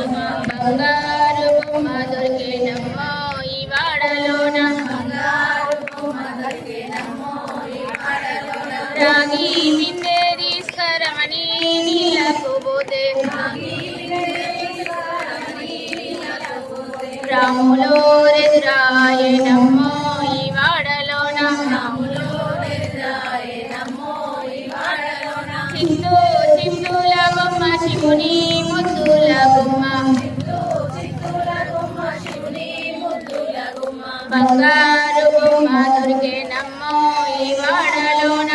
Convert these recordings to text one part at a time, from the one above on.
బంగారు బొమ్మ దొరికేనమ్మో ఈ వాడలోన బంగారు బొమ్మ దొరికేనమ్మో ఈ వాడలోన రాగి మిందే తీసుకరమని నీళ్ళకు పోతే రాములో రెదురాయనమ్మో ఈ వాడలోన సింధు సింధుల బొమ్మ శివుని బంగారు బొమ్మ దొరికేనమ్మో ఈ వాడలోన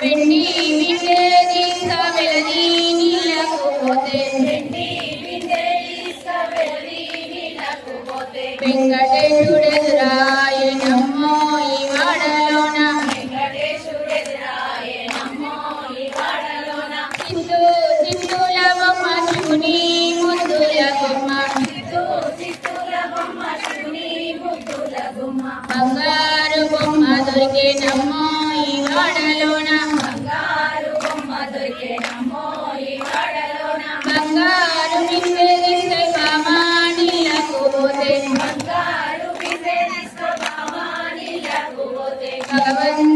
వెండి తీసుక వెలది నీళ్ళకు పోతే. వెంకటేశుడెదురాయనమ్మో ఈ బొమ్మ బంగారు బొమ్మ దొరికేనమ్మో ఈ వాడలోన బంగారు మిందే తీస్తే బామా నీళ్ళకు పోతే భగవంతుడెదురాయనమ్మో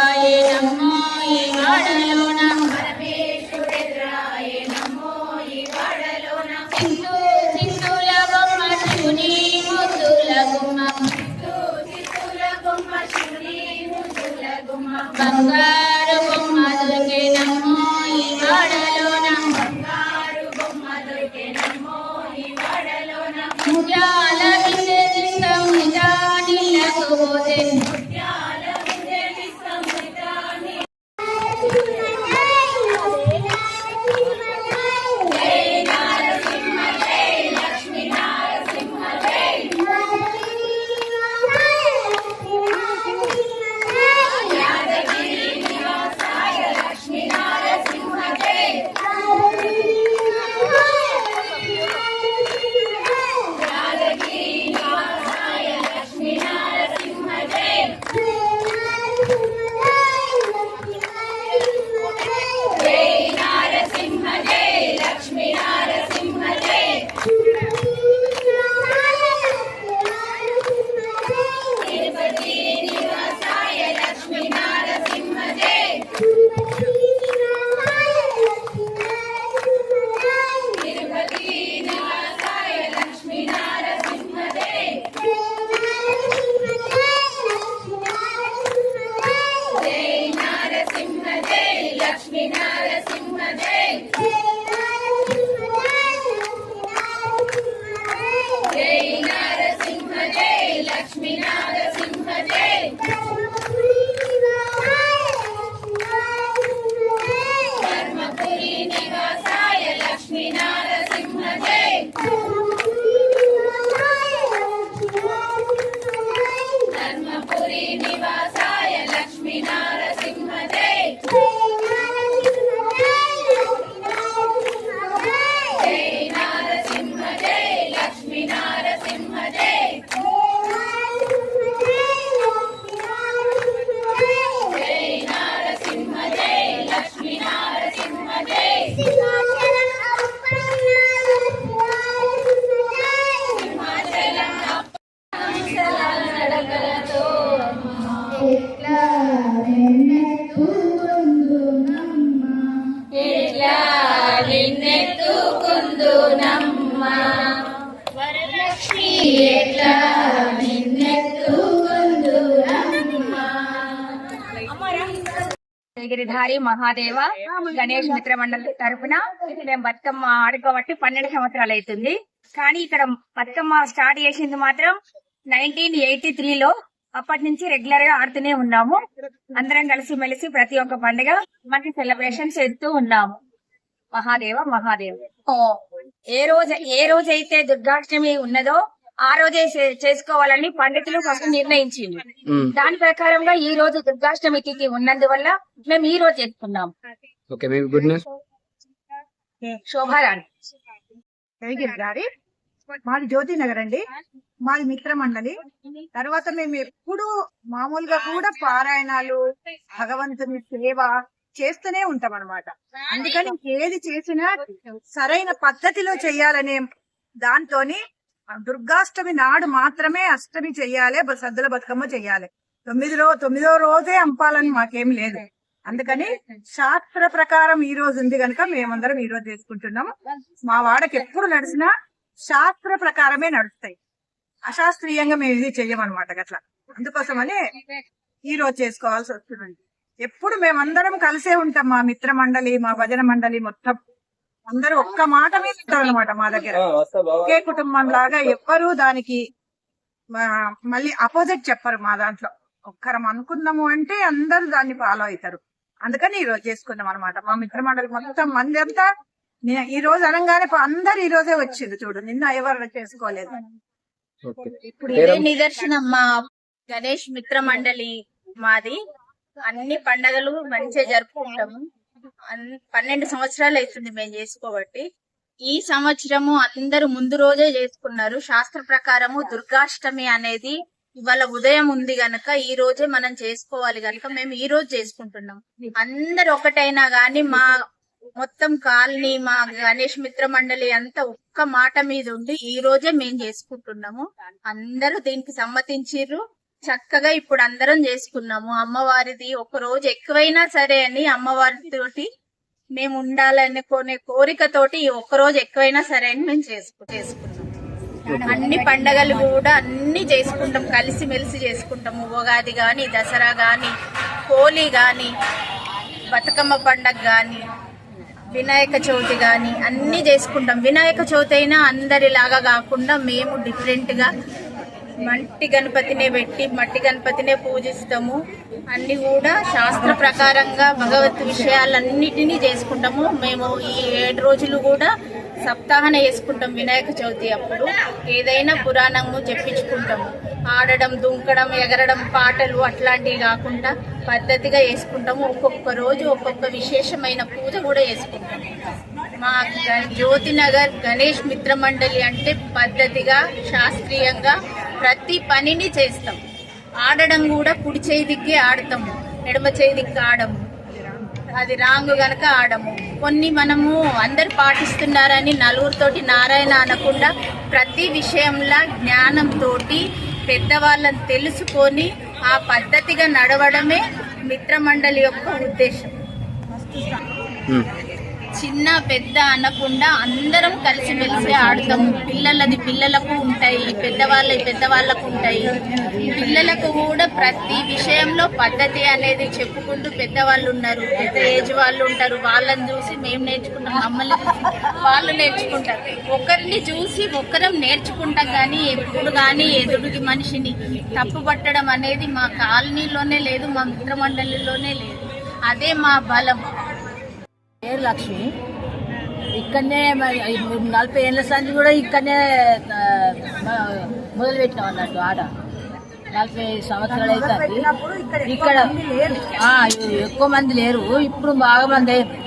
బొమ్మ Amen. గిరిధారి మహాదేవ గణేష్ మిత్ర మండలి తరపున మేము బతుకమ్మ ఆడుకోబట్టి పన్నెండు సంవత్సరాలు అవుతుంది. కానీ ఇక్కడ బతుకమ్మ స్టార్ట్ చేసింది మాత్రం నైన్టీన్ ఎయిటీ త్రీలో అప్పటి నుంచి రెగ్యులర్గా ఆడుతూనే ఉన్నాము. అందరం కలిసి మెలిసి ప్రతి ఒక్క పండుగ మనకి సెలబ్రేషన్ చేస్తూ ఉన్నాము. మహాదేవ మహాదేవ. ఏ రోజు ఏ రోజైతే దుర్గాష్టమి ఉన్నదో ఆ రోజే చే- చేసుకోవాలని పండితులు ఫస్ట్ నిర్ణయించింది. దాని ప్రకారంగా ఈ రోజు దుర్గాష్టమి తిథి ఉన్నందువల్ల మేము ఈ రోజు చేసుకున్నాం ఓకే గుడ్ శోభారాణి. గారి. మాది జ్యోతి నగర్ అండి. మాది మిత్ర మండలి. తర్వాత మేము ఎప్పుడు మామూలుగా కూడా పారాయణాలు భగవంతుని సేవ చేస్తూనే ఉంటాం అనమాట అందుకని ఏది చేసినా సరైన పద్ధతిలో చేయాలనే దాంతోని దుర్గాష్టమి నాడు మాత్రమే అష్టమి చెయ్యాలి సద్దుల బతుకమ్మ చెయ్యాలి తొమ్మిది రో తొమ్మిదో రోజే అంపాలని మాకేం లేదు. అందుకని శాస్త్ర ప్రకారం ఈ రోజు ఉంది కనుక మేమందరం ఈ రోజు చేసుకుంటున్నాము మా వాడకి ఎప్పుడు నడిచినా శాస్త్ర ప్రకారమే నడుస్తాయి. అశాస్త్రీయంగా మేము ఇది చెయ్యమన్నమాట గట్లా. అందుకోసమని ఈ రోజు చేసుకోవాల్సి వస్తుంది ఎప్పుడు మేమందరం కలిసే ఉంటాం మా మిత్ర మండలి మా భజన మండలి మొత్తం. అందరూ ఒక్క మాట మీద ఉంటారు అనమాట మా దగ్గర. ఒకే కుటుంబం లాగా ఎవ్వరు దానికి మళ్ళీ అపోజిట్ చెప్పరు మా దాంట్లో. ఒక్కరం అనుకున్నాము అంటే అందరూ దాన్ని ఫాలో అవుతారు. అందుకని ఈ రోజు చేసుకున్నాం అనమాట మా మిత్ర మండలి మొత్తం మంది అంతా ఈ రోజు అనగానే అందరు ఈ రోజే వచ్చింది చూడు. నిన్న ఎవరు చేసుకోలేదు. ఓకే. ఇప్పుడు ఇదే నిదర్శనం మా గణేష్ మిత్ర మండలి మాది. అన్ని పండగలు మంచిగా జరుపుకుంటాము. పన్నెండు సంవత్సరాలు అవుతుంది మేము చేసుకోబట్టి. ఈ సంవత్సరము అందరూ ముందు రోజే చేసుకున్నారు. శాస్త్ర ప్రకారము దుర్గాష్టమి అనేది ఇవాళ ఉదయం ఉంది గనక ఈ రోజే మనం చేసుకోవాలి గనక మేము ఈ రోజు చేసుకుంటున్నాం. అందరు ఒకటైనా గాని మా మొత్తం కాలనీ మా గణేష్ మిత్ర మండలి అంతా ఒక్క మాట మీద ఉండి ఈ రోజే మేము చేసుకుంటున్నాము. అందరూ దీనికి సమ్మతించిర్రు. చక్కగా ఇప్పుడు అందరం చేసుకున్నాము. అమ్మవారిది ఒక రోజు ఎక్కువైనా సరే అని అమ్మవారితోటి మేము ఉండాలనుకునే కోరికతోటి ఒక్క రోజు ఎక్కువైనా సరే అని మేము చేసుకు చేసుకున్నాం. అన్ని పండగలు కూడా అన్ని చేసుకుంటాం. కలిసి మెలిసి చేసుకుంటాము ఉగాది గాని దసరా గాని హోలీ గాని బతుకమ్మ పండగ గాని వినాయక చవితి గాని అన్ని చేసుకుంటాం. వినాయక చవితి అయినా అందరిలాగా కాకుండా మేము డిఫరెంట్గా మట్టి గణపతినే పెట్టి మట్టి గణపతినే పూజిస్తాము. అన్ని కూడా శాస్త్ర ప్రకారంగా భగవత్ విషయాలన్నిటినీ చేసుకుంటాము. మేము ఈ ఏడు రోజులు కూడా సప్తాహన వేసుకుంటాం వినాయక చవితి అప్పుడు. ఏదైనా పురాణము చెప్పించుకుంటాము. ఆడడం దుంకడం ఎగరడం పాటలు అట్లాంటివి కాకుండా పద్ధతిగా చేసుకుంటాము. ఒక్కొక్క రోజు ఒక్కొక్క విశేషమైన పూజ కూడా వేసుకుంటాము మా జ్యోతినగర్ గణేష్ మిత్ర మండలి అంటే పద్ధతిగా శాస్త్రీయంగా ప్రతి పనిని చేస్తాం. ఆడడం కూడా కుడి చేయి దిక్కి ఆడతాము. ఎడమ చేయి దిక్కి ఆడము. అది రాంగ్ గనక ఆడము. కొన్ని మనము అందరు పాటిస్తున్నారని నలుగురితోటి నారాయణ అనకుండా ప్రతి విషయంలో జ్ఞానంతోటి పెద్దవాళ్ళని తెలుసుకొని ఆ పద్ధతిగా నడవడమే మిత్రమండలి యొక్క ఉద్దేశం. చిన్న పెద్ద అనకుండా అందరం కలిసిమెలిసి ఆడతాము. పిల్లలది పిల్లలకు ఉంటాయి పెద్దవాళ్ళ పెద్దవాళ్ళకు ఉంటాయి. పిల్లలకు కూడా ప్రతి విషయంలో పద్ధతి అనేది చెప్పుకుంటూ పెద్దవాళ్ళు ఉన్నారు. పెద్ద ఏజ్ వాళ్ళు ఉంటారు. వాళ్ళని చూసి మేము నేర్చుకున్నాం మమ్మల్ని వాళ్ళు నేర్చుకుంటారు. ఒకరిని చూసి ఒకరం నేర్చుకుంటాం కానీ ఎప్పుడు కానీ ఎదురుకి మనిషిని తప్పు పట్టడం అనేది మా కాలనీలోనే లేదు మా మిత్రమండలిలోనే లేదు. అదే మా బలం. పేరు లక్ష్మి. ఇక్కడనే నలభై ఏళ్ళ సంది కూడా ఇక్కడనే మొదలు పెట్టినాం అన్నట్టు ఆడ నలభై సంవత్సరాలు అవుతుంది. ఇక్కడ ఆ, ఎక్కువ మంది లేరు. ఇప్పుడు బాగా మంది అయ్యారు